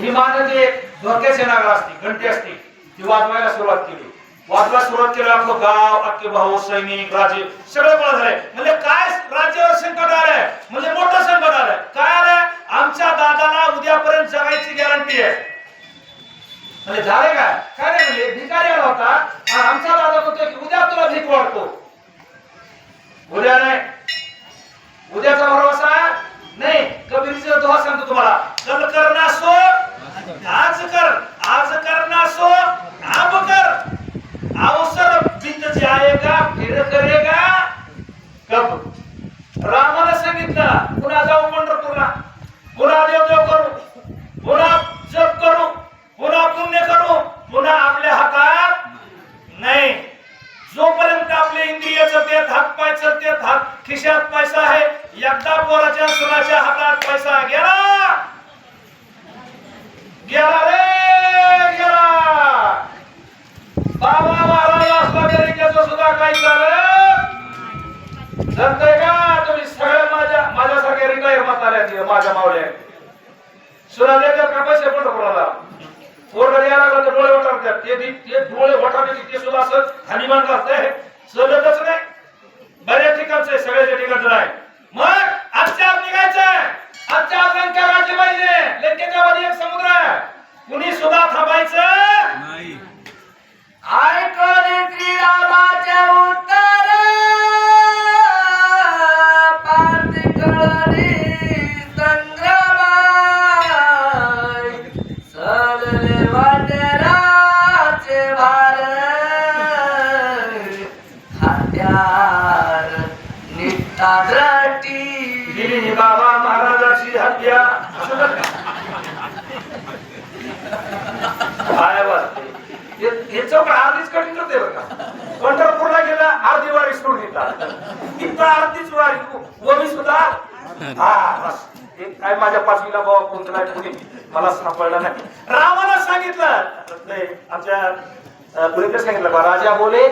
भीमानं जे धोक्याचे असते घंटी असते ती वाजवायला सुरुवात केली. वाजवायला सुरुवात केली आपलं गाव अख्खे भाऊ सैनिक राजे सगळे गोळा झाले म्हणजे काय राज्यावर संकट आलंय? म्हणजे मोठं संकट आलंय. काय आलंय? आमच्या दादाला उद्यापर्यंत जगायची गॅरंटी आहे. म्हणजे झाले काय? काय नाही म्हणजे भिकारी आला होता. आणि आमचा दादा म्हणतोय की उद्या तुला भीक वाढतो. उद्या नाही. उद्याचा भरोसा? नाही. कबीरचा दोहा सांगतो तुम्हाला. कल सो आपले इंद्रिय चलतेत हात पाय चलतेत हात खिशात पैसा आहे. एकदा पोराच्या सुनाच्या हातात पैसा गेला. गेला रे गेला. बाबा महाराज असला तरी त्याचं सुद्धा काही झालं. जमतंय का? तुम्ही सगळ्या माझ्या माझ्यासारख्या रिटायर आल्या माझ्या मावल्या सुना देतात का पैसे पण कोणाला? पोरगा द्यायला लागला तर डोळे वटारतात. ते डोळे वटारते ते सुद्धा असं हनीमान करतंय. सगळं लंका राज्य पाहिजे. लंकेच्या मध्ये एक समुद्र आहे. कुणी सुद्धा थांबायचं नाही. ऐकले श्रीरामाचे उत्तर. पार्थिकळी संग्रामाई सलले वाटेराचे भार खात्यार निष्ठा द्रटी गिरी बाबा महाराजाची काय वाटते? हे हे चौक अर्धीच कटिंग करते बरं का? पंढरपूरला गेला अर्धी वारी सोडून घेतला. इथं अर्धीच वारी हो, वमी सुद्धा. हा काय माझ्या पाचवीला बाबा कोणतं नाही कोणी? मला सापडला नाही. रामाला सांगितलं. आमच्या अं, सांगितलं बा राजा बोले.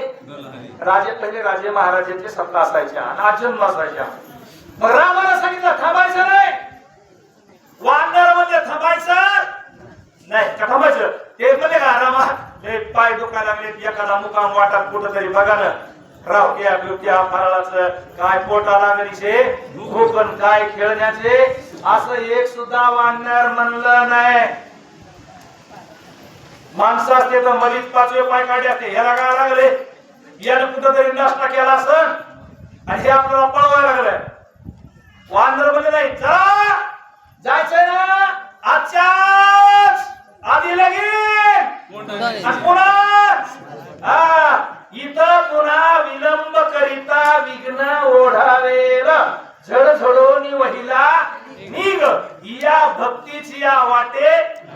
राजे पहिले राजे महाराजांचे सत्ता असायच्या आणि अजन्म असायच्या. मग रामाला सांगितलं थांबायचं ना. थांबायचं? नाही का थांबायचं? ते म्हणजे का रामा हे पाय दुखायला लागले एखादा मुकाम वाटा कुठं तरी बघा ना. राव त्या बिबट्या फराळाचं काय पोटा लागणीचे पण काय खेळण्याचे? असं एक सुद्धा वाढणार म्हणलं नाही. माणसं असते तर मधीच पाचवे पाय काढले असते. ह्याला काय लागले? यानं कुठंतरी नाश्ता केला असं आणि हे आपल्याला पळवायला लागलंय वांदर म्हणजे नाही चला!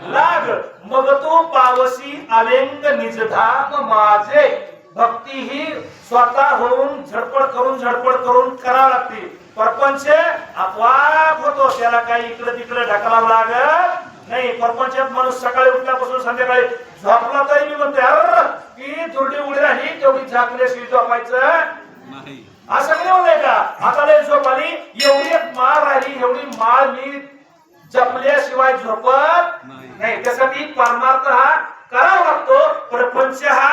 लाग मग तो पावसी आलेंग निज धाम माझे. भक्ती ही स्वतः होऊन झडपड करून झडपड करून करा लागते. परपंच आपोआप होतो त्याला काही इकडे तिकडे ढकलावं लागत नाही. परपंच माणूस सकाळी उठल्यापासून संध्याकाळी झोपला तरी मी म्हणते की दुर्डी उडी राही तेवढी झाकली झोपायचं. असं नाही म्हणलंय का? आता लय झोप आली एवढी माळ राहिली एवढी माळ मी जपल्याशिवाय झोपत नाही त्यासाठी परमार्थ हा करावा लागतो. पण पंच हा